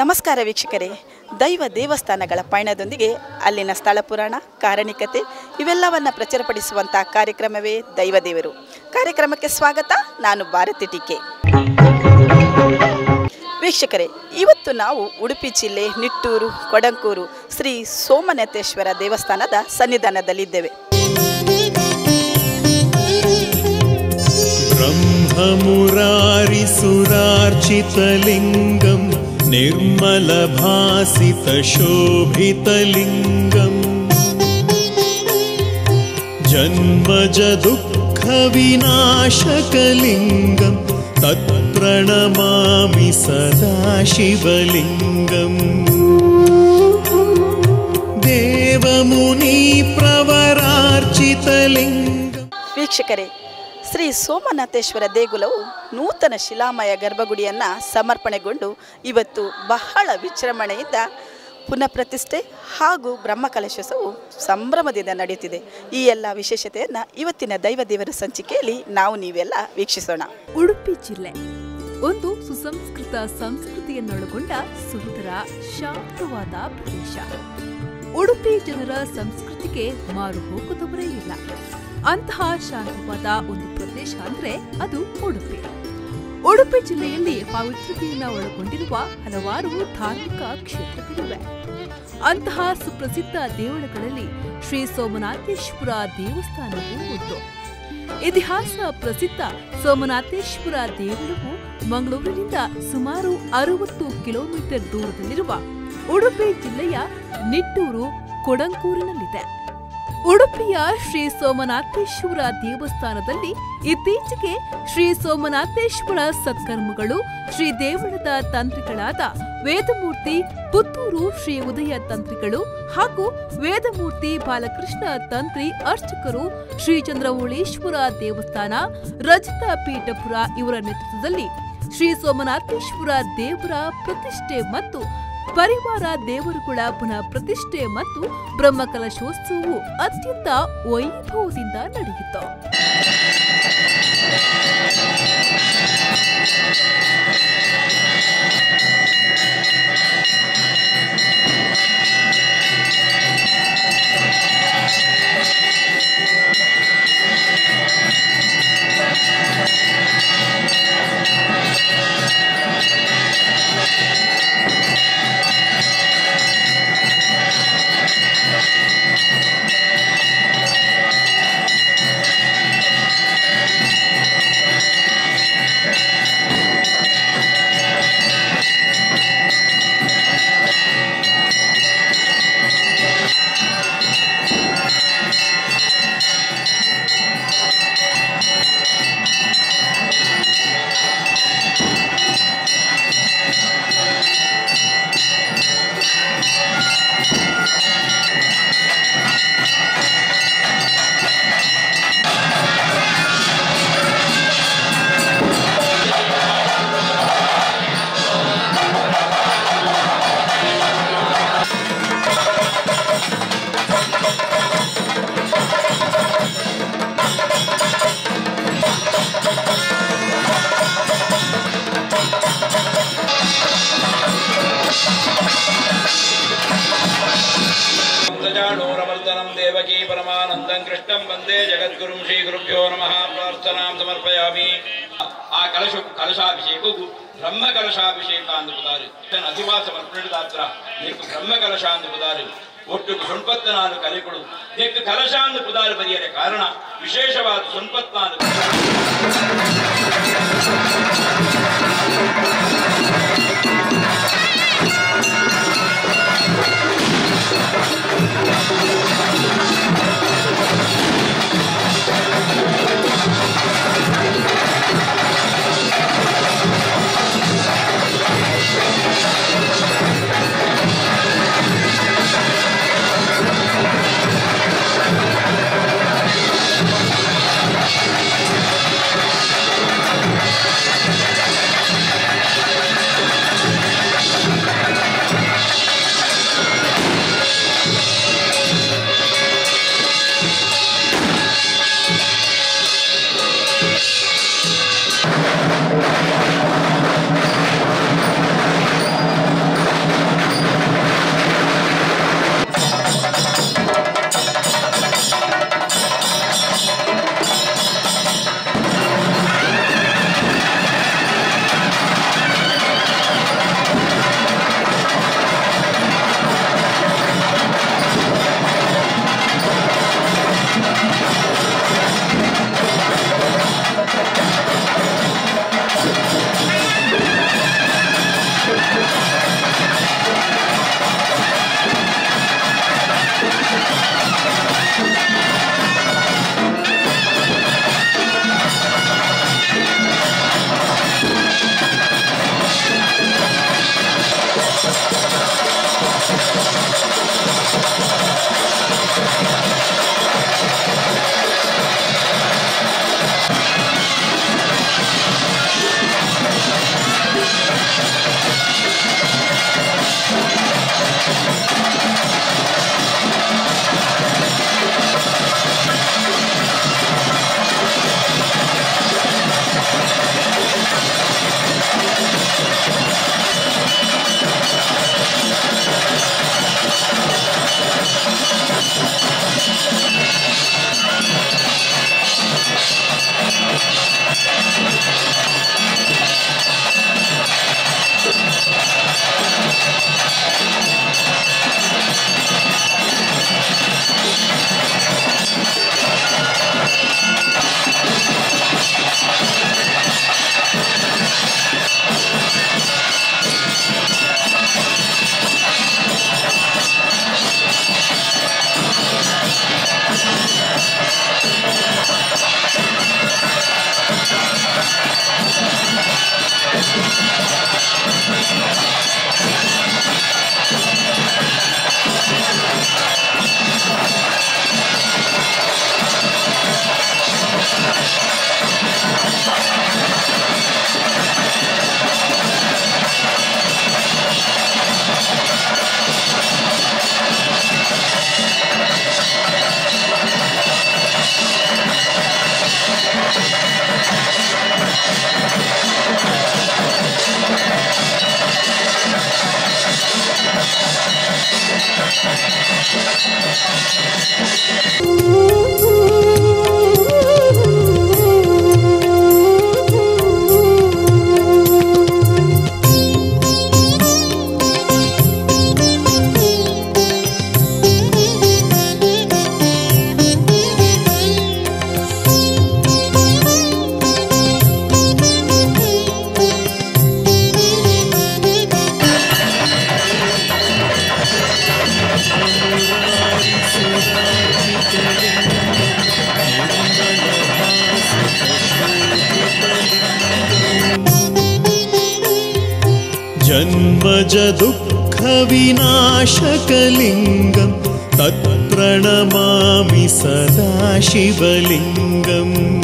ನಮಸ್ಕಾರ ವೀಕ್ಷಕರೇ. ದೈವ ದೇವಸ್ಥಾನಗಳ ಪಯಣದೊಂದಿಗೆ ಅಲ್ಲಿನ ಸ್ಥಳ ಪುರಾಣ, ಕಾರಣಿಕತೆ ಇವೆಲ್ಲವನ್ನು ಪ್ರಚುರಪಡಿಸುವಂತಹ ಕಾರ್ಯಕ್ರಮವೇ ದೈವದೇವರು ಕಾರ್ಯಕ್ರಮಕ್ಕೆ ಸ್ವಾಗತ, ನಾನು ಭಾರತಿ ಟೀಕೆ ವೀಕ್ಷಕರೇ, ಇವತ್ತು ನಾವು ಉಡುಪಿ ಜಿಲ್ಲೆ ನಿಟ್ಟೂರು, ಕೊಡಂಕೂರು, ಶ್ರೀ ಸೋಮನಾಥೇಶ್ವರ ದೇವಸ್ಥಾನದ ಸನ್ನಿಧಾನದಲ್ಲಿದ್ದೇವೆ. ಬ್ರಹ್ಮ ಮುರಾರಿ ಸುರಾರ್ಚಿತ ಲಿಂಗಂ निर्मलभासितशोभितलिङ्गम्। जन्मजदुःखविनाशकलिङ्गम् तत् प्रणमामि सदा शिवलिङ्गम्। देवमुनिप्रवरार्चितलिङ्गम् वीक्षकरे ಶ್ರೀ ಸೋಮನಾಥೇಶ್ವರ ದೇಗುಲವು ನೂತನ ಶಿಲಾಮಯ ಗರ್ಭಗುಡಿಯನ್ನು ಸಮರ್ಪಣೆಗೊಂಡು ಇವತ್ತು ಬಹಳ ವಿಜೃಂಭಣೆಯಿಂದ ಪುನಃ ಪ್ರತಿಷ್ಠೆ ಹಾಗೂ ಬ್ರಹ್ಮಕಲಶೋತ್ಸವವು ಸಂಭ್ರಮದಿಂದ ನಡೆಯುತ್ತಿದೆ. ಈ ಎಲ್ಲ ವಿಶೇಷತೆಯನ್ನು ಇವತ್ತಿನ ದೈವ ದೇವರ ಸಂಚಿಕೆಯಲ್ಲಿ ನಾವು ನೀವೆಲ್ಲ ವೀಕ್ಷಿಸೋಣ. ಉಡುಪಿ ಜಿಲ್ಲೆ. ಒಂದು ಸುಸಂಸ್ಕೃತ ಸಂಸ್ಕೃತಿಯನ್ನೊಳಗೊಂಡ ಸುಂದರ, ಶಾಂತವಾದ ಪ್ರದೇಶ. ಉಡುಪಿ ಜನರ ಸಂಸ್ಕೃತಿಗೆ ಮಾರು ಹೋಗುತ್ತವರೇ ಇಲ್ಲ. ಅಂತಹ ಶಾಂತವಾದ ಒಂದು ಪ್ರದೇಶ ಅಂದ್ರೆ ಅದು ಉಡುಪಿ. ಉಡುಪಿ ಜಿಲ್ಲೆಯಲ್ಲಿ ಪವಿತ್ರತೆಯನ್ನ ಒಳಗೊಂಡಿರುವ ಹಲವಾರು ಧಾರ್ಮಿಕ ಕ್ಷೇತ್ರಗಳಿವೆ. ಅಂತಹ ಸುಪ್ರಸಿದ್ಧ ದೇವಳಗಳಲ್ಲಿ ಶ್ರೀ ಸೋಮನಾಥೇಶ್ವರ ದೇವಸ್ಥಾನವೂ ಒಂದು ಇತಿಹಾಸ ಪ್ರಸಿದ್ಧ ಸೋಮನಾಥೇಶ್ವರ ದೇವಳವು ಮಂಗಳೂರಿನಿಂದ ಸುಮಾರು ಅರವತ್ತು ಕಿಲೋಮೀಟರ್ ದೂರದಲ್ಲಿರುವ ಉಡುಪಿ ಜಿಲ್ಲೆಯ ನಿಟ್ಟೂರು, ಕೊಡಂಕೂರಿನಲ್ಲಿದೆ. ಉಡುಪಿಯ ಶ್ರೀ ಸೋಮನಾಥೇಶ್ವರ ದೇವಸ್ಥಾನದಲ್ಲಿ ಇತ್ತೀಚೆಗೆ ಶ್ರೀ ಸೋಮನಾಥೇಶ್ವರ ಸತ್ಕರ್ಮಗಳು ಶ್ರೀ ದೇವಳದ ತಂತ್ರಿಗಳಾದ ವೇದಮೂರ್ತಿ ಪುತ್ತೂರು ಶ್ರೀ ಉದಯ ತಂತ್ರಿಗಳು ಹಾಗೂ ವೇದಮೂರ್ತಿ ಬಾಲಕೃಷ್ಣ ತಂತ್ರಿ ಅರ್ಚಕರು ಶ್ರೀ ಚಂದ್ರವೋಳೇಶ್ವರ ದೇವಸ್ಥಾನ, ರಜತ ಪೀಠಪುರ ಇವರ ನೇತೃತ್ವದಲ್ಲಿ ಶ್ರೀ ಸೋಮನಾಥೇಶ್ವರ ದೇವರ ಪ್ರತಿಷ್ಠೆ ಮತ್ತು ಪರಿವಾರ ದೇವರುಗಳ ಪುನಃ ಪ್ರತಿಷ್ಠೆ ಮತ್ತು ಬ್ರಹ್ಮಕಲಶೋತ್ಸವವು ಅತ್ಯಂತ ವೈಭವದಿಂದ ನಡೆಯಿತು. ಕೃಷ್ಣಂ ವಂದೇ ಜಗದ್ಗುರು ಶ್ರೀ ಗುರುಭ್ಯೋ ನಮಃ. ಪ್ರಾರ್ಥನಾಂ ಸಮರ್ಪಯಾಮಿ. ಆ ಕಲಶ ಕಲಶಾಭಿಷೇಕವು ಬ್ರಹ್ಮ ಕಲಶಾಭಿಷೇಕ ಅಂತ ಪದಾರಿ. ಅಧಿವಾ ಸಮರ್ಪಣದಾತ್ರ ನೀಕು ಬ್ರಹ್ಮ ಕಲಶ ಅಂತ ಪದಾರಿ. ಒಟ್ಟು ಸೊಂಪತ್ನಾನು ಕಲೆಗಳು ನೀಕು ಕಲಶ ಅಂತ ಪದಾರಿ ಬರೆಯರೆ ಕಾರಣ ವಿಶೇಷವಾದ ಸೊಂಪತ್ನಾನು दुःखविनाशकलिङ्गं तत्प्रणमामि सदा शिवलिङ्गम्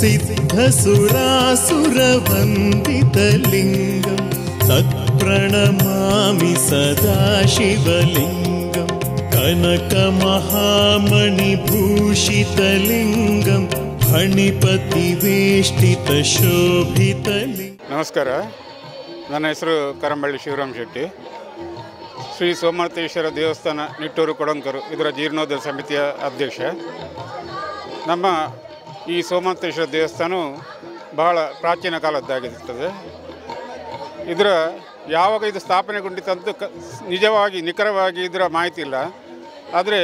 सिद्धसुरासुरवन्दितलिङ्गं तत्प्रणमामि सदा शिवलिङ्गं कनकमहामणिभूषितलिङ्गं फणिपतिवेष्टितशोभितलिङ्गम् ನಮಸ್ಕಾರ ನನ್ನ ಹೆಸರು ಕರಂಬಳ್ಳಿ ಶಿವರಾಮ್ ಶೆಟ್ಟಿ ಶ್ರೀ ಸೋಮನಾಥೇಶ್ವರ ದೇವಸ್ಥಾನ ನಿಟ್ಟೂರು ಕೊಡಂಕರು ಇದರ ಜೀರ್ಣೋದ್ಧಾರ ಸಮಿತಿಯ ಅಧ್ಯಕ್ಷ ನಮ್ಮ ಈ ಸೋಮಂತೇಶ್ವರ ದೇವಸ್ಥಾನವು ಬಹಳ ಪ್ರಾಚೀನ ಕಾಲದ್ದಾಗಿರುತ್ತದೆ ಇದರ ಯಾವಾಗ ಇದು ಸ್ಥಾಪನೆಗೊಂಡಿತಂತೂ ಕ ನಿಜವಾಗಿ, ನಿಖರವಾಗಿ ಇದರ ಮಾಹಿತಿ ಇಲ್ಲ ಆದರೆ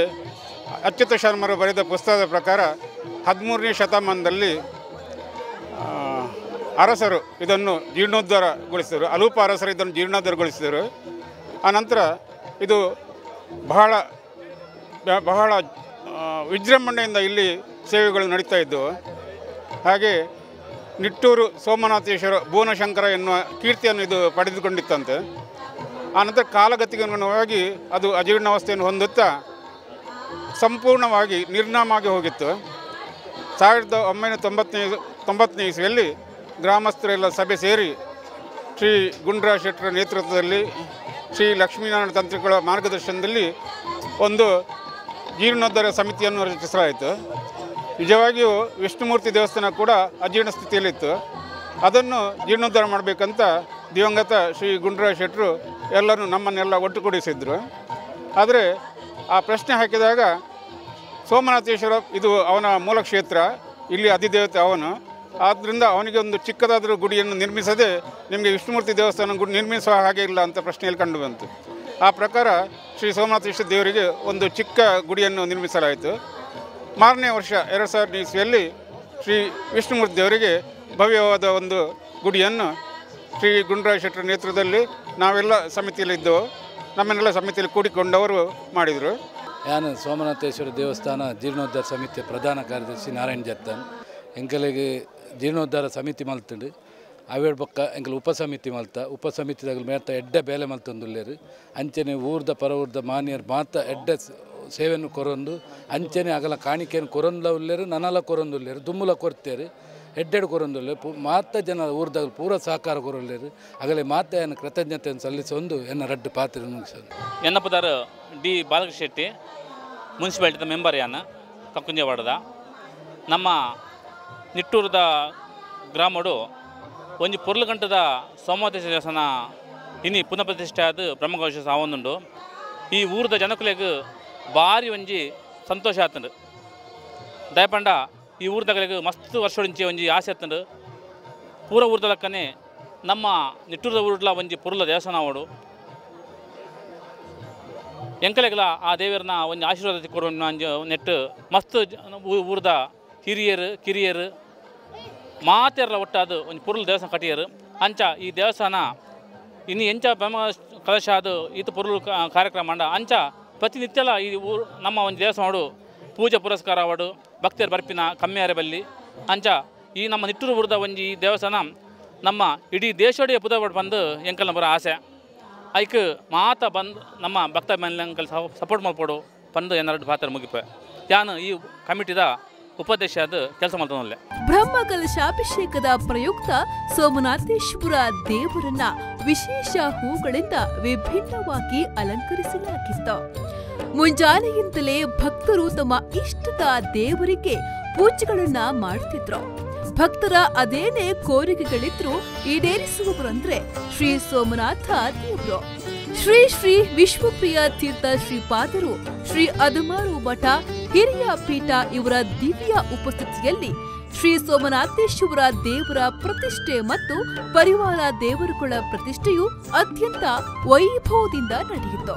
ಅಚ್ಯುತ ಶರ್ಮರು ಬರೆದ ಪುಸ್ತಕದ ಪ್ರಕಾರ ಹದಿಮೂರನೇ ಶತಮಾನದಲ್ಲಿ ಅರಸರು ಇದನ್ನು ಜೀರ್ಣೋದ್ಧಾರಗೊಳಿಸಿದರು. ಅಲೂಪ ಅರಸರು ಇದನ್ನು ಜೀರ್ಣೋದ್ಧಾರಗೊಳಿಸಿದರು. ಆನಂತರ ಇದು ಬಹಳ ಬಹಳ ವಿಜೃಂಭಣೆಯಿಂದ ಇಲ್ಲಿ ಸೇವೆಗಳು ನಡೀತಾ ಇದ್ದವು ಹಾಗೆ ನಿಟ್ಟೂರು ಸೋಮನಾಥೇಶ್ವರ ಭುವನಶಂಕರ ಎನ್ನುವ ಕೀರ್ತಿಯನ್ನು ಇದು ಪಡೆದುಕೊಂಡಿತ್ತಂತೆ. ಆನಂತರ ಕಾಲಗತಿಗೆ ಅನುಗುಣವಾಗಿ ಅದು ಅಜೀರ್ಣಾವಸ್ಥೆಯನ್ನು ಹೊಂದುತ್ತಾ ಸಂಪೂರ್ಣವಾಗಿ ನಿರ್ನಾಮವಾಗಿ ಹೋಗಿತ್ತು. ಸಾವಿರದ ಒಂಬೈನೂರ ತೊಂಬತ್ತನೇ ತೊಂಬತ್ತನೇ ಇಸ್ವಿಯಲ್ಲಿ ಗ್ರಾಮಸ್ಥರೆಲ್ಲ ಸಭೆ ಸೇರಿ ಶ್ರೀ ಗುಂಡ್ರಾಜ್ ಶೆಟ್ಟರ ನೇತೃತ್ವದಲ್ಲಿ, ಶ್ರೀ ಲಕ್ಷ್ಮೀನಾರಾಯಣ ತಂತ್ರಿಗಳ ಮಾರ್ಗದರ್ಶನದಲ್ಲಿ ಒಂದು ಜೀರ್ಣೋದ್ಧಾರ ಸಮಿತಿಯನ್ನು ರಚಿಸಲಾಯಿತು. ನಿಜವಾಗಿಯೂ ವಿಷ್ಣುಮೂರ್ತಿ ದೇವಸ್ಥಾನ ಕೂಡ ಅಜೀರ್ಣ ಸ್ಥಿತಿಯಲ್ಲಿತ್ತು. ಅದನ್ನು ಜೀರ್ಣೋದ್ಧಾರ ಮಾಡಬೇಕಂತ ದಿವಂಗತ ಶ್ರೀ ಗುಂಡ್ರಾಜ್ ಶೆಟ್ಟರು ಎಲ್ಲರೂ ನಮ್ಮನ್ನೆಲ್ಲ ಒಟ್ಟುಗೂಡಿಸಿದ್ರು. ಆದರೆ ಆ ಪ್ರಶ್ನೆ ಹಾಕಿದಾಗ ಸೋಮನಾಥೇಶ್ವರ ಇದು ಅವನ ಮೂಲ ಕ್ಷೇತ್ರ, ಇಲ್ಲಿ ಅಧಿದೇವತೆ ಅವನು. ಆದ್ದರಿಂದ ಅವನಿಗೆ ಒಂದು ಚಿಕ್ಕದಾದರೂ ಗುಡಿಯನ್ನು ನಿರ್ಮಿಸದೆ ನಿಮಗೆ ವಿಷ್ಣುಮೂರ್ತಿ ದೇವಸ್ಥಾನ ಗುಡಿ ನಿರ್ಮಿಸುವ ಹಾಗೆ ಇಲ್ಲ ಅಂತ ಪ್ರಶ್ನೆಯಲ್ಲಿ ಕಂಡು ಬಂತು. ಆ ಪ್ರಕಾರ ಶ್ರೀ ಸೋಮನಾಥೇಶ್ವರ ದೇವರಿಗೆ ಒಂದು ಚಿಕ್ಕ ಗುಡಿಯನ್ನು ನಿರ್ಮಿಸಲಾಯಿತು. ಮಾರನೇ ವರ್ಷ ಎರಡು ಸಾವಿರದ ಇಸ್ವಿಯಲ್ಲಿ ಶ್ರೀ ವಿಷ್ಣುಮೂರ್ತಿ ಅವರಿಗೆ ಭವ್ಯವಾದ ಒಂದು ಗುಡಿಯನ್ನು ಶ್ರೀ ಗುಂಡ್ರಾಯ ಶೆಟ್ಟರ ನೇತೃತ್ವದಲ್ಲಿ ನಾವೆಲ್ಲ ಸಮಿತಿಯಲ್ಲಿದ್ದೆವು ನಮ್ಮನ್ನೆಲ್ಲ ಸಮಿತಿಯಲ್ಲಿ ಕೂಡಿಕೊಂಡವರು ಮಾಡಿದರು. ಯಾನು ಸೋಮನಾಥೇಶ್ವರ ದೇವಸ್ಥಾನ ಜೀರ್ಣೋದ್ಧಾರ ಸಮಿತಿಯ ಪ್ರಧಾನ ಕಾರ್ಯದರ್ಶಿ ನಾರಾಯಣ್ ಜತ್ತನ್, ಎಂಕಲಿಗೆ ಜೀರ್ಣೋದ್ಧಾರ ಸಮಿತಿ ಮಲ್ತುಂಡು ಅವೇಡ್ ಪಕ್ಕ ಎಂಕಲ್ ಉಪಸಮಿತಿ ಮಲ್ತ ಉಪ ಸಮಿತಿದಾಗ ಮೇತ ಎಡ್ಡೆ ಬೇಲೆ ಮಲ್ತೊಂದುಲ್ಲೇರು, ಅಂಚನೆ ಊರ್ದ ಪರ ಊರ್ದ ಮಾನ್ಯರು ಮಾತ ಎಡ್ಡೆ ಸೇವೆಯನ್ನು ಕೊರೊಂದು, ಅಂಚನೆ ಅಗಲ ಕಾಣಿಕೆಯನ್ನು ಕೊರೊಂದ ಉಲ್ಲೇರು ನನಲ ಕೊರೊಂದುಲ್ಲೇರು ದುಮ್ಮುಲ ಕೊರ್ತೇರು ಎಡ್ಡೆಡ್ ಕೊರೊಂದುಲ್ಲೆ ಪು, ಮಾತ ಜನ ಊರ್ದಾಗ ಪೂರ ಸಹಕಾರ ಕೊರೊಲ್ಲೇರು ಆಗಲೇ ಮಾತ ಏನು ಕೃತಜ್ಞತೆಯನ್ನು ಸಲ್ಲಿಸೊಂದು ಎನ್ನ ರಡ್ಡು ಪಾತ್ರ ಮುಗಿಸೋದು ಎನ್ನಪ್ಪದಾರ ಡಿ ಬಾಲಕೃಷ್ಣ ಶೆಟ್ಟಿ ಮುನ್ಸಿಪಾಲಿಟಿದ ಮೆಂಬರ್ ಯಾನ, ಕಕ್ಕುಂಜವಾಡದ. ನಮ್ಮ ನಿಟ್ಟೂರದ ಗ್ರಾಮಡು ಒಂಜಿ ಪೊರ್ಲುಗಂಟದ ಗಂಟದ ದೇವಸ್ಥಾನ, ಇನಿ ಪುನಃ ಪ್ರತಿಷ್ಠೆ ಆದ ಬ್ರಹ್ಮಘೋಷ ಸಾವೊಂದುಂಡು ಈ ಊರದ ಜನಕುಲೆಗ್ ಭಾರಿ ಒಂಜಿ ಸಂತೋಷ ಆತಂಡು. ದಯಪಂಡ, ಈ ಊರ್ದಗಳಿಗೆ ಮಸ್ತ್ ವರ್ಷೊಂಚಿ ಒಂಜಿ ಆಸೆ ಆತಂಡು. ಪೂರ ಊರ್ದ ಲೆಕ್ಕನೆ ನಮ್ಮ ನಿಟ್ಟೂರದ ಊರ್ಲ ಒಂಜಿ ಪುರುಲ ದೇವಸ್ಥಾನ ಅವಡು ಎಂಕಲೆಗಲ ಆ ದೇವರನ್ನ ಒಂದು ಆಶೀರ್ವಾದ ಕೊಡುವ ನೆಟ್ಟು ಮಸ್ತ್ ಊರ್ದ ಹಿರಿಯರು, ಕಿರಿಯರು, ಮಾತೆರ್ಲ ಒಟ್ಟಾದು ಒಂದು ಪುರುಲ್ ದೇವಸ್ಥಾನ ಕಟ್ಟಿಯರು. ಅಂಚ ಈ ದೇವಸ್ಥಾನ, ಇನ್ನು ಎಂಚ ಬ್ರಹ್ಮ ಕಲಶ ಅದು ಈತ ಪುರುಲ್ ಕಾರ್ಯಕ್ರಮ ಅಂಡ. ಅಂಚ ಪ್ರತಿನಿತ್ಯಲ ಈ ಊರು ನಮ್ಮ ಒಂದು ದೇವಸ್ಥಾನ ಪೂಜೆ ಪುರಸ್ಕಾರ ಅವಡು ಭಕ್ತಿಯರ ಬರ್ಪಿನ ಕಮ್ಮಿಯಾರೆ ಬಲ್ಲಿ. ಅಂಚ, ಈ ನಮ್ಮ ನಿಟ್ಟೂರು ಬುರದ ಒಂಜಿ ಈ ದೇವಸ್ಥಾನ ನಮ್ಮ ಇಡೀ ದೇಶೋಡಿಯ ಪುದ ಬಂದು ಎಂಕಲ್ನ ನಂಬರ ಆಸೆ. ಐಕ್ ಮಾತ ಬಂದು ನಮ್ಮ ಭಕ್ತ ಮನೆಯಂಕಲ್ ಸಪೋರ್ಟ್ ಮಾಡ್ಕೊಡು. ಬಂದು ಏನಾರು ಪಾತ್ರ ಮುಗಿಪೆ. ಯಾನು ಈ ಕಮಿಟಿದ ಉಪಾಧ್ಯಕ್ಷ ಅದು ಕೆಲಸ ಮಾಡ್ತಾನಲ್ಲೇ ಬ್ರಹ್ಮ ಕಲಶಾಭಿಷೇಕದ ಪ್ರಯುಕ್ತ ಸೋಮನಾಥೇಶ್ವರ ದೇವರನ್ನ ವಿಶೇಷ ಹೂಗಳಿಂದ ವಿಭಿನ್ನವಾಗಿ ಅಲಂಕರಿಸಲಾಗಿತ್ತು. ಮುಂಜಾನೆಯಿಂದಲೇ ಭಕ್ತರು ತಮ್ಮ ಇಷ್ಟದ ದೇವರಿಗೆ ಪೂಜೆಗಳನ್ನ ಮಾಡುತ್ತಿದ್ರು ಭಕ್ತರ ಅದೇನೇ ಕೋರಿಕೆಗಳಿದ್ರು ಈಡೇರಿಸುವವರಂದ್ರೆ ಶ್ರೀ ಸೋಮನಾಥ ದೇವರು ಶ್ರೀ ಶ್ರೀ ವಿಶ್ವಪ್ರಿಯ ತೀರ್ಥ ಶ್ರೀಪಾದರು ಶ್ರೀ ಅದಮಾರು ಮಠ, ಹಿರಿಯ ಪೀಠ ಇವರ ದಿವ್ಯ ಉಪಸ್ಥಿತಿಯಲ್ಲಿ ಶ್ರೀ ಸೋಮನಾಥೇಶ್ವರ ದೇವರ ಪ್ರತಿಷ್ಠೆ ಮತ್ತು ಪರಿವಾರ ದೇವರುಗಳ ಪ್ರತಿಷ್ಠೆಯು ಅತ್ಯಂತ ವೈಭವದಿಂದ ನಡೆಯಿತು.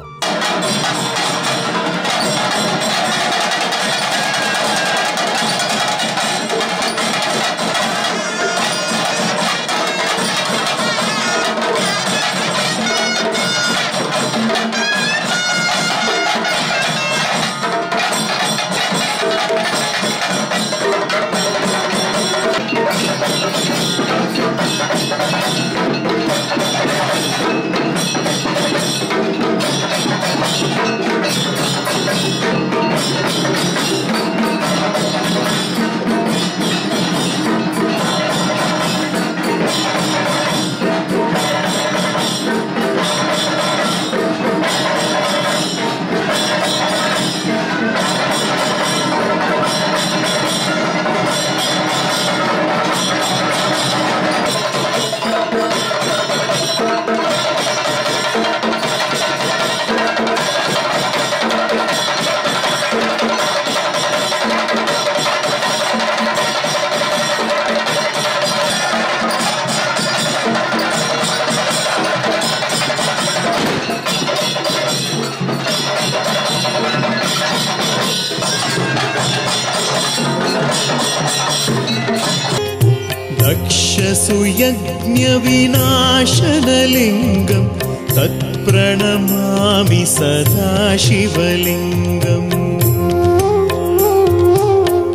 दक्षसुयज्ञविनाशनलिङ्गं तत्प्रणमामि सदा शिवलिङ्गम्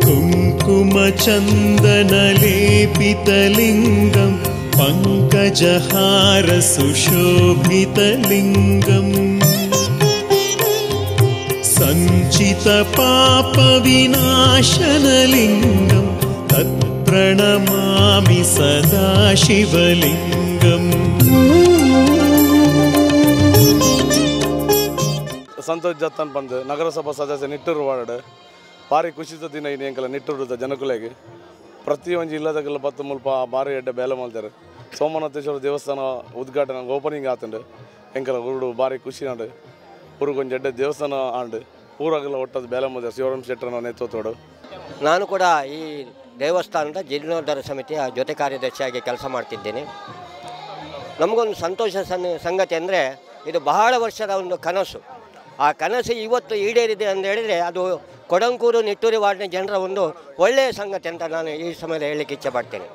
कुङ्कुमचन्दनलेपितलिङ्गं पङ्कजहारसुशोभितलिङ्गम्। सञ्चितपापविनाशनलिङ्गं तत्प्रणमामि सदा शिवलिङ्गम् ಸಂತೋಷ್ ಜತ್ತನ್ ಬಂದು ನಗರಸಭಾ ಸದಸ್ಯ ನಿಟ್ಟೂರು ವಾರ್ಡ್ ಭಾರಿ ಖುಷಿದ ದಿನ ಇದು ಎಂಕಲ ನಿಟ್ಟೂರದ ಜನಗಳಿಗೆ ಪ್ರತಿಯೊಂದು ಇಲ್ಲದಾಗೆಲ್ಲ ಬತ್ತು ಮುಲ್ಪ ಭಾರಿ ಎಡ್ಡೆ ಬೇಲೆ ಮಾಡ್ತಾರೆ ಸೋಮನಾಥೇಶ್ವರ ದೇವಸ್ಥಾನ ಉದ್ಘಾಟನೆ ಓಪನಿಂಗ್ ಆತಂಡು ಎಂಕಲ ಉರುಡು ಭಾರಿ ಖುಷಿ ನಾಡು ಊರಿಗೊಂದು ಎಡ್ಡೆ ದೇವಸ್ಥಾನ ಆಂಡು ಊರಾಗೆಲ್ಲ ಒಟ್ಟದ ಬೇಲೆ ಮಾಡಿದ್ದಾರೆ ಶಿವರಾಮ್ ಶೆಟ್ಟರನ ನೇತೃತ್ವಡು ನಾನು ಕೂಡ ಈ ದೇವಸ್ಥಾನದ ಜೀರ್ಣೋದ್ಧಾರ ಸಮಿತಿಯ ಜೊತೆ ಕಾರ್ಯದರ್ಶಿಯಾಗಿ ಕೆಲಸ ಮಾಡ್ತಿದ್ದೇನೆ. ನಮಗೊಂದು ಸಂತೋಷ ಸಂಗತಿ ಅಂದರೆ ಇದು ಬಹಳ ವರ್ಷದ ಒಂದು ಕನಸು. ಆ ಕನಸು ಇವತ್ತು ಈಡೇರಿದೆ ಅಂತ ಹೇಳಿದರೆ ಅದು ಕೊಡಂಕೂರು, ನಿಟ್ಟೂರಿ ವಾರ್ಡ್ನ ಜನರ ಒಂದು ಒಳ್ಳೆಯ ಸಂಗತಿ ಅಂತ ನಾನು ಈ ಸಮಯದಲ್ಲಿ ಹೇಳಲಿಕ್ಕೆ ಇಚ್ಛೆ ಪಡ್ತೇನೆ.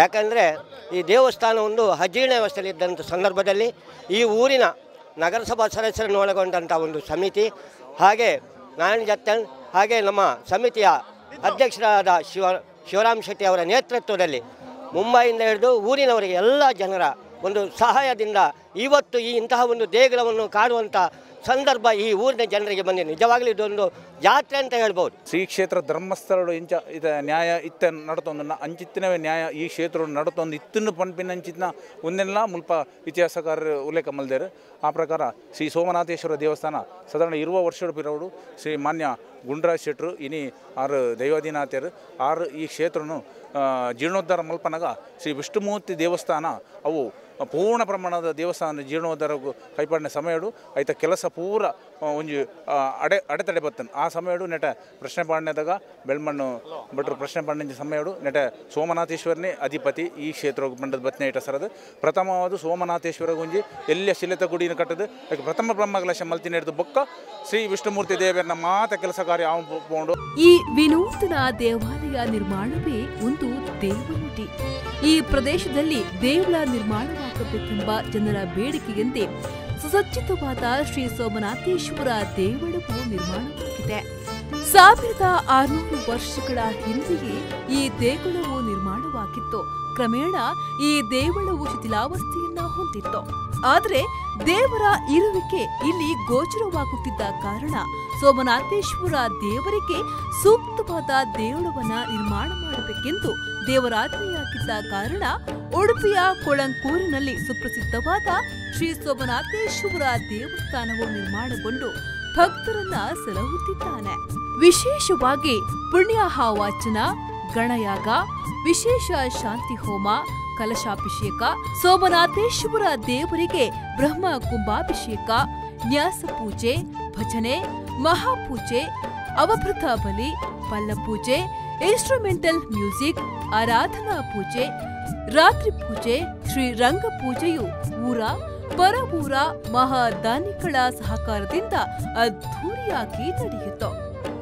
ಯಾಕಂದರೆ ಈ ದೇವಸ್ಥಾನ ಒಂದು ಅಜೀರ್ಣ ವ್ಯವಸ್ಥೆಯಲ್ಲಿ ಇದ್ದಂಥ ಸಂದರ್ಭದಲ್ಲಿ ಈ ಊರಿನ ನಗರಸಭಾ ಸದಸ್ಯರನ್ನು ಒಳಗೊಂಡಂಥ ಒಂದು ಸಮಿತಿ ಹಾಗೆ ನಾರಾಯಣ ಜತ್ತನ್ ಹಾಗೆ ನಮ್ಮ ಸಮಿತಿಯ ಅಧ್ಯಕ್ಷರಾದ ಶಿವ ಶಿವರಾಮ್ ಶೆಟ್ಟಿ ಅವರ ನೇತೃತ್ವದಲ್ಲಿ ಮುಂಬೈಯಿಂದ ಹಿಡಿದು ಊರಿನವರಿಗೆ ಎಲ್ಲ ಜನರ ಒಂದು ಸಹಾಯದಿಂದ ಇವತ್ತು ಈ ಇಂತಹ ಒಂದು ದೇಗುಲವನ್ನು ಕಾಣುವಂಥ ಸಂದರ್ಭ ಈ ಊರಿನ ಜನರಿಗೆ ಬಂದಿದೆ. ನಿಜವಾಗಲೂ ಇದೊಂದು ಜಾತ್ರೆ ಅಂತ ಹೇಳ್ಬೋದು. ಶ್ರೀ ಕ್ಷೇತ್ರ ಧರ್ಮಸ್ಥಳ ಇಂಚ ಇದ ನ್ಯಾಯ ಇತ್ತ ನಡತೊಂದು ಅಂಚಿತ್ತಿನವೇ ನ್ಯಾಯ ಈ ಕ್ಷೇತ್ರ ನಡತೊಂದು ಇತ್ತನ್ನು ಪಂಪಿನ ಅಂಚಿತ್ತಿನ ಒಂದೆಲ್ಲ ಮುಲ್ಪ ಇತಿಹಾಸಕಾರರು ಉಲ್ಲೇಖ ಮಲ್ದೇರು. ಆ ಪ್ರಕಾರ ಶ್ರೀ ಸೋಮನಾಥೇಶ್ವರ ದೇವಸ್ಥಾನ ಸಾಧಾರಣ ಇರುವ ವರ್ಷದ ಪಿರವಡು. ಶ್ರೀ ಮಾನ್ಯ ಗುಂಡ್ರಾಜ್ ಶೆಟ್ರು, ಇನಿ ಆರು ದೈವಾದಿನಾಥರು ಆರು ಈ ಕ್ಷೇತ್ರನು ಜೀರ್ಣೋದ್ಧಾರ ಮಲ್ಪನಗ ಶ್ರೀ ವಿಷ್ಣುಮೂರ್ತಿ ದೇವಸ್ಥಾನ ಅವು ಪೂರ್ಣ ಪ್ರಮಾಣದ ದೇವಸ್ಥಾನ ಜೀರ್ಣೋದ್ಧಾರ ಕೈಪಾಡಿನ ಸಮಯಡು, ಐತ ಕೆಲಸ ಪೂರ ಒಂಜಿ ಅಡೆ, ಅಡೆತಡೆ ಬತ್ತನ್. ಆ ಸಮಯಡು ನೆಟ ಪ್ರಶ್ನೆ ಪಾಡನೆದಾಗ ಬೆಳ್ಮಣ್ಣು ಭಟ್ರು ಪ್ರಶ್ನೆ ಪಾಡನೆ ಸಮಯಡು ನೆಟ ಸೋಮನಾಥೇಶ್ವರನೇ ಅಧಿಪತಿ ಈ ಕ್ಷೇತ್ರ ಮಂಡದ ಬತ್ನೆ ಇಟ್ಟ ಸರದು. ಪ್ರಥಮವಾದ ಸೋಮನಾಥೇಶ್ವರ ಗುಂಜಿ ಎಲ್ಲ ಶಿಲೆತ ಗುಡಿನ ಕಟ್ಟದು. ಅದಕ್ಕೆ ಪ್ರಥಮ ಬ್ರಹ್ಮಕಲಶ ಮಲ್ತಿ ನಡೆದು ಬೊಕ್ಕ ಶ್ರೀ ವಿಷ್ಣುಮೂರ್ತಿ ದೇವರನ್ನ ಮಾತ ಕೆಲಸ ಕಾರ್ಯ ಪೋಂಡು. ಈ ವಿನೂತನ ದೇವಾಲಯ ನಿರ್ಮಾಣವೇ ಒಂದು ದೇವನುಡಿ ಈ ಪ್ರದೇಶದಲ್ಲಿ ದೇಗುಲ ನಿರ್ಮಾಣವಾಗಬೇಕೆಂಬ ಜನರ ಬೇಡಿಕೆಯಂತೆ ಸುಸಜ್ಜಿತವಾದ ಶ್ರೀ ಸೋಮನಾಥೇಶ್ವರ ದೇವಳವು ನಿರ್ಮಾಣವಾಗಿದೆ ಸಾವಿರದ ಆರುನೂರು ವರ್ಷಗಳ ಹಿಂದೆಯೇ ಈ ದೇಗುಲವು ನಿರ್ಮಾಣವಾಗಿತ್ತು. ಕ್ರಮೇಣ ಈ ದೇವಳವು ಶಿಥಿಲಾವಸ್ಥೆಯನ್ನ ಹೊಂದಿತ್ತು. ಆದರೆ ದೇವರ ಇರುವಿಕೆ ಇಲ್ಲಿ ಗೋಚರವಾಗುತ್ತಿದ್ದ ಕಾರಣ ಸೋಮನಾಥೇಶ್ವರ ದೇವರಿಗೆ ಸೂಕ್ತವಾದ ದೇವಳವನ್ನ ನಿರ್ಮಾಣ ಮಾಡಬೇಕೆಂದು ದೇವರಾಜ್ಞೆಯಾಗಿದ್ದ ಕಾರಣ ಉಡುಪಿಯ ಕೊಳಂಕೂರಿನಲ್ಲಿ ಸುಪ್ರಸಿದ್ಧವಾದ ಶ್ರೀ ಸೋಮನಾಥೇಶ್ವರ ದೇವಸ್ಥಾನವು ನಿರ್ಮಾಣಗೊಂಡು ಭಕ್ತರನ್ನ ಸೆಲಹುತ್ತಿದ್ದಾನೆ ವಿಶೇಷವಾಗಿ ಪುಣ್ಯಾಹ ವಾಚನ ಗಣಯಾಗ, ವಿಶೇಷ ಶಾಂತಿ ಹೋಮ, ಕಲಶಾಭಿಷೇಕ, ಸೋಮನಾಥೇಶ್ವರ ದೇವರಿಗೆ ಬ್ರಹ್ಮ ಕುಂಭಾಭಿಷೇಕ, ನ್ಯಾಸ ಪೂಜೆ, ಭಜನೆ ಮಹಾಪೂಜೆ ಅವಭೃತ ಬಲಿ, ಪಲ್ಲಪೂಜೆ ಇನ್ಸ್ಟ್ರುಮೆಂಟಲ್ ಮ್ಯೂಸಿಕ್ ಆರಾಧನಾ ಪೂಜೆ, ರಾತ್ರಿ ಪೂಜೆ ಶ್ರೀರಂಗ ಪೂಜೆಯು ಊರ ಪರಪೂರ ಮಹಾದಾನಿಗಳ ಸಹಕಾರದಿಂದ ಅದ್ಧೂರಿಯಾಗಿ ನಡೆಯಿತು.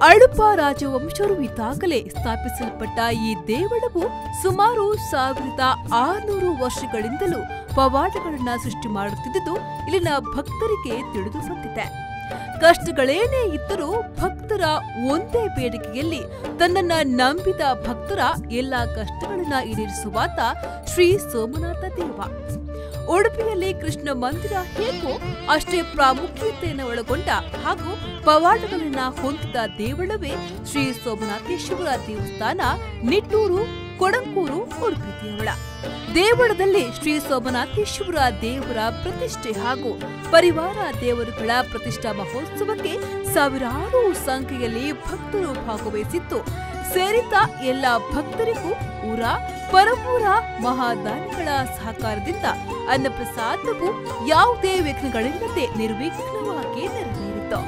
ಅಳುಪ ರಾಜವಂಶರು ಇದಾಗಲೇ ಸ್ಥಾಪಿಸಲ್ಪಟ್ಟ ಈ ದೇವಳವು ಸುಮಾರು ಸಾವಿರದ ಆರುನೂರು ವರ್ಷಗಳಿಂದಲೂ ಪವಾಡಗಳನ್ನು ಸೃಷ್ಟಿ ಮಾಡುತ್ತಿದ್ದುದು ಇಲ್ಲಿನ ಭಕ್ತರಿಗೆ ತಿಳಿದು ಬಂದಿದೆ ಕಷ್ಟಗಳೇನೇ ಇದ್ದರೂ ಭಕ್ತರ ಒಂದೇ ಬೇಡಿಕೆಯಲ್ಲಿ ತನ್ನನ್ನ ನಂಬಿದ ಭಕ್ತರ ಎಲ್ಲಾ ಕಷ್ಟಗಳನ್ನ ಈಡೇರಿಸುವಾತ ಶ್ರೀ ಸೋಮನಾಥ ದೇವ. ಉಡುಪಿಯಲ್ಲಿ ಕೃಷ್ಣ ಮಂದಿರ ಹೇಗೋ ಅಷ್ಟೇ ಪ್ರಾಮುಖ್ಯತೆಯನ್ನು ಒಳಗೊಂಡ ಹಾಗೂ ಪವಾಡಗಳನ್ನ ಹೊಂದಿದ ದೇವಳವೇ ಶ್ರೀ ಸೋಮನಾಥೇಶ್ವರ ದೇವಸ್ಥಾನ ನಿಟ್ಟೂರು ಕೊಡಂಕೂರು ಉಡುಪಿ ದೇವಳ ದೇವಳದಲ್ಲಿ ಶ್ರೀ ಸೋಮನಾಥೇಶ್ವರ ದೇವರ ಪ್ರತಿಷ್ಠೆ ಹಾಗೂ ಪರಿವಾರ ದೇವರುಗಳ ಪ್ರತಿಷ್ಠಾ ಮಹೋತ್ಸವಕ್ಕೆ ಸಾವಿರಾರು ಸಂಖ್ಯೆಯಲ್ಲಿ ಭಕ್ತರು ಭಾಗವಹಿಸಿದ್ದು ಸೇರಿದ್ದ ಎಲ್ಲ ಭಕ್ತರಿಗೂ ಊರ, ಪರಮೂರ ಮಹಾದಾನಿಗಳ ಸಹಕಾರದಿಂದ ಅನ್ನಪ್ರಸಾದವು ಯಾವುದೇ ವಿಘ್ನಗಳಿಲ್ಲದೆ ನಿರ್ವಿಘ್ನವಾಗಿ ನೆರವೇರಿತು.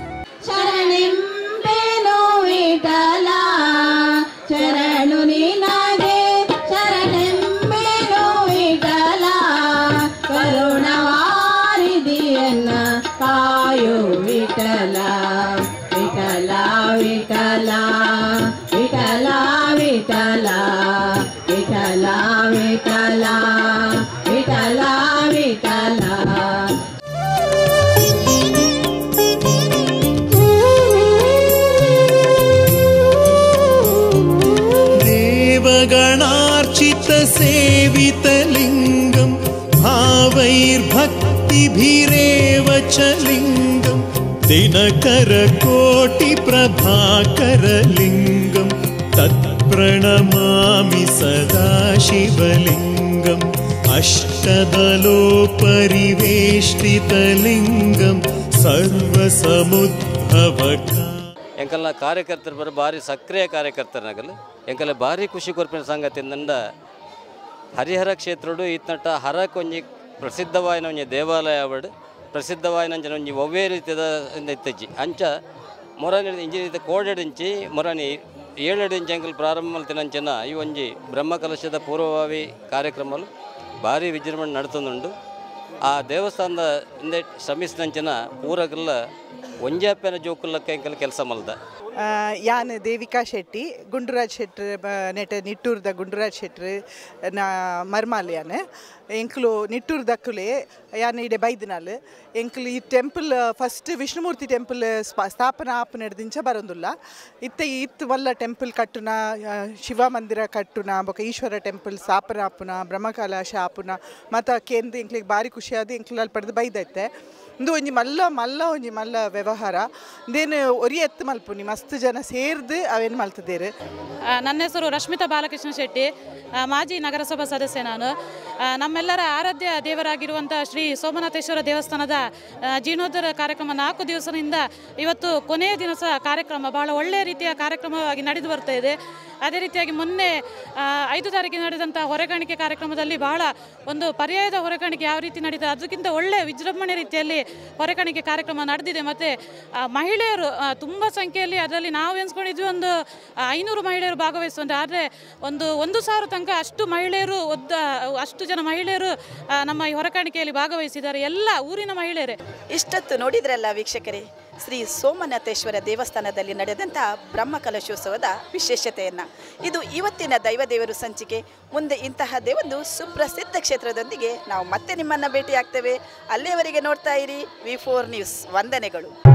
ಚರಣು ನಿನಗೆ विला विला भावैर्भक्तिभिरेव च लिङ्गम् लिङ्गं दिनकरकोटिप्रभाकरलिङ्गं तत्प्रणमामि सदा शिवलिङ्गम् अष्टदलोपरिवेष्टितलिङ्गं सर्वसमुद्भवका ಎಂಕಲ್ನ ಕಾರ್ಯಕರ್ತರು ಬರೋ ಭಾರಿ ಸಕ್ರಿಯ ಕಾರ್ಯಕರ್ತನಾಗಲು ಎಂಕಲ್ಲ ಭಾರಿ ಖುಷಿ ಕೊರ್ಪಿನ ಸಂಗತಿಯಿಂದ ಹರಿಹರ ಕ್ಷೇತ್ರಡು ಈತನಟ ಹರ ಕೊಂಜಿ ಪ್ರಸಿದ್ಧವಾಯಿನ ಒಂಜಿ ದೇವಾಲಯ ಅವಡು ಪ್ರಸಿದ್ಧವಾಯಿನ ಒಂಜಿ ಒವ್ವೇ ರೀತಿಯ ಇತ್ತಜ್ಜಿ. ಅಂಚ ಮೊರನೆ ಇಂಜಿ ರೀತಿ ಮೊರನೆ ಮೊರನಿ ಏಳೆಡು ಇಂಚಿ ಅಂಕಲ್ ಪ್ರಾರಂಭ ಮಲ್ತಿನಂಚನ ಈ ಒಂಜಿ ಬ್ರಹ್ಮಕಲಶದ ಪೂರ್ವಭಾವಿ ಕಾರ್ಯಕ್ರಮಗಳು ಭಾರಿ ವಿಜೃಂಭಣೆ ನಡ್ತೊಂದುಂಡು ಆ ದೇವಸ್ಥಾನದ ಹಿಂದೆ ಶ್ರಮಿಸಿದಂಚನ ಪೂರಗಲ್ಲ ಒಂಜಾಪೆನ ಜೋಕುಲ್ಲ ಎಂಕಲ್ ಕೆಲಸ ಮಲ್ದ? ಯಾನ್ ದೇವಿಕಾ ಶೆಟ್ಟಿ, ಗುಂಡುರಾಜ್ ಶೆಟ್ರ್ ನೆಟ, ನಿಟ್ಟೂರ್ದ ಗುಂಡುರಾಜ್ ಶೆಟ್ರ್, ನ, ಮರ್ಮಾಲ್ ಯಾನ್. ಎಂಕ್ಲು ನಿಟ್ಟೂರ್ ದಕ್ಕುಲೆ ಯಾನ್ ಇಡೆ ಬೈದಿನಾಲ್. ಎಂಕ್ಲು ಈ ಟೆಂಪಲ್, ಫಸ್ಟ್ ವಿಷ್ಣುಮೂರ್ತಿ ಟೆಂಪಲ್ ಸ್ಪ- ಸ್ಥಾಪನಾ ಆಪ್ ಹಿಡ್ದಿಂಚ ಬರೋದಿಲ್ಲ. ಇತ್ತೆ ಇತ್ತು ವಲ್ಲ ಟೆಂಪಲ್ ಕಟ್ಟುನ ಶಿವ ಮಂದಿರ ಕಟ್ಟುನ, ಬೊಕ ಈಶ್ವರ ಟೆಂಪಲ್ ಸ್ಥಾಪನಾ ಆಪುನ, ಬ್ರಹ್ಮಕಲಾಶ ಆಪುನ, ಮತ್ತು ಕೇಂದ್ರ ಎಂಕ್ಲಿಗೆ ಭಾರಿ ಖುಷಿಯಾದ ಎಂಕ್ಲು ಅಲ್ಲಿ ಪಡೆದು ಬೈದೈತೆ. ಇಂದು ಒಂಜಿ ಮಲ್ಲ ಮಲ್ಲ ಒಂಜಿ ಮಲ್ಲ ವ್ಯವಹಾರ. ಇಂದೇನು ಒರಿ ಎತ್ತು ಮಲ್ಪುನಿ ಮಸ್ತ್ ಜನ ಸೇರ್ದು ಅವೇನು ಮಲ್ತದೇರು ಆ, ನನ್ನ ಹೆಸರು ರಶ್ಮಿತಾ ಬಾಲಕೃಷ್ಣ ಶೆಟ್ಟಿ. ಮಾಜಿ ನಗರಸಭಾ ಸದಸ್ಯೆ ನಾನು. ನಮ್ಮೆಲ್ಲರ ಆರಾಧ್ಯ ದೇವರಾಗಿರುವಂಥ ಶ್ರೀ ಸೋಮನಾಥೇಶ್ವರ ದೇವಸ್ಥಾನದ ಜೀರ್ಣೋದ್ಧಾರ ಕಾರ್ಯಕ್ರಮ ನಾಲ್ಕು ದಿವಸದಿಂದ ಇವತ್ತು ಕೊನೆಯ ದಿನ ಸಹ ಕಾರ್ಯಕ್ರಮ ಬಹಳ ಒಳ್ಳೆಯ ರೀತಿಯ ಕಾರ್ಯಕ್ರಮವಾಗಿ ನಡೆದು ಬರ್ತಾ ಇದೆ. ಅದೇ ರೀತಿಯಾಗಿ ಮೊನ್ನೆ ಐದು ತಾರೀಕಿಗೆ ನಡೆದಂಥ ಹೊರೆಗಾಣಿಕೆ ಕಾರ್ಯಕ್ರಮದಲ್ಲಿ ಬಹಳ ಒಂದು ಪರ್ಯಾಯದ ಹೊರೆಗಾಣಿಕೆ ಯಾವ ರೀತಿ ನಡೀತದೆ, ಅದಕ್ಕಿಂತ ಒಳ್ಳೆಯ ವಿಜೃಂಭಣೆ ರೀತಿಯಲ್ಲಿ ಹೊರೆಗಾಣಿಕೆ ಕಾರ್ಯಕ್ರಮ ನಡೆದಿದೆ. ಮತ್ತು ಮಹಿಳೆಯರು ತುಂಬ ಸಂಖ್ಯೆಯಲ್ಲಿ ಅದರಲ್ಲಿ ನಾವು ಎನ್ಸ್ಕೊಂಡಿದ್ವಿ ಒಂದು ಐನೂರು ಮಹಿಳೆಯರು ಭಾಗವಹಿಸುವಂತೆ. ಆದರೆ ಒಂದು ಒಂದು ಸಾವಿರ ತನಕ ಅಷ್ಟು ಮಹಿಳೆಯರು ಒದ್ದ, ಅಷ್ಟು ಜನ ಮಹಿಳೆಯರು ನಮ್ಮ ಈ ಹೊರಕಾಣಿಕೆಯಲ್ಲಿ ಭಾಗವಹಿಸಿದ್ದಾರೆ. ಎಲ್ಲ ಊರಿನ ಮಹಿಳೆಯರೇ. ಇಷ್ಟೊತ್ತು ನೋಡಿದ್ರಲ್ಲ ವೀಕ್ಷಕರೇ? ಶ್ರೀ ಸೋಮನಾಥೇಶ್ವರ ದೇವಸ್ಥಾನದಲ್ಲಿ ನಡೆದಂಥ ಬ್ರಹ್ಮಕಲಶೋತ್ಸವದ ವಿಶೇಷತೆಯನ್ನು. ಇದು ಇವತ್ತಿನ ದೈವದೇವರು ಸಂಚಿಕೆ. ಮುಂದೆ ಇಂತಹ ಒಂದು ಸುಪ್ರಸಿದ್ಧ ಕ್ಷೇತ್ರದೊಂದಿಗೆ ನಾವು ಮತ್ತೆ ನಿಮ್ಮನ್ನು ಭೇಟಿಯಾಗ್ತೇವೆ. ಅಲ್ಲಿಯವರೆಗೆ ನೋಡ್ತಾ ಇರಿ ವಿ ಫೋರ್ ನ್ಯೂಸ್. ವಂದನೆಗಳು.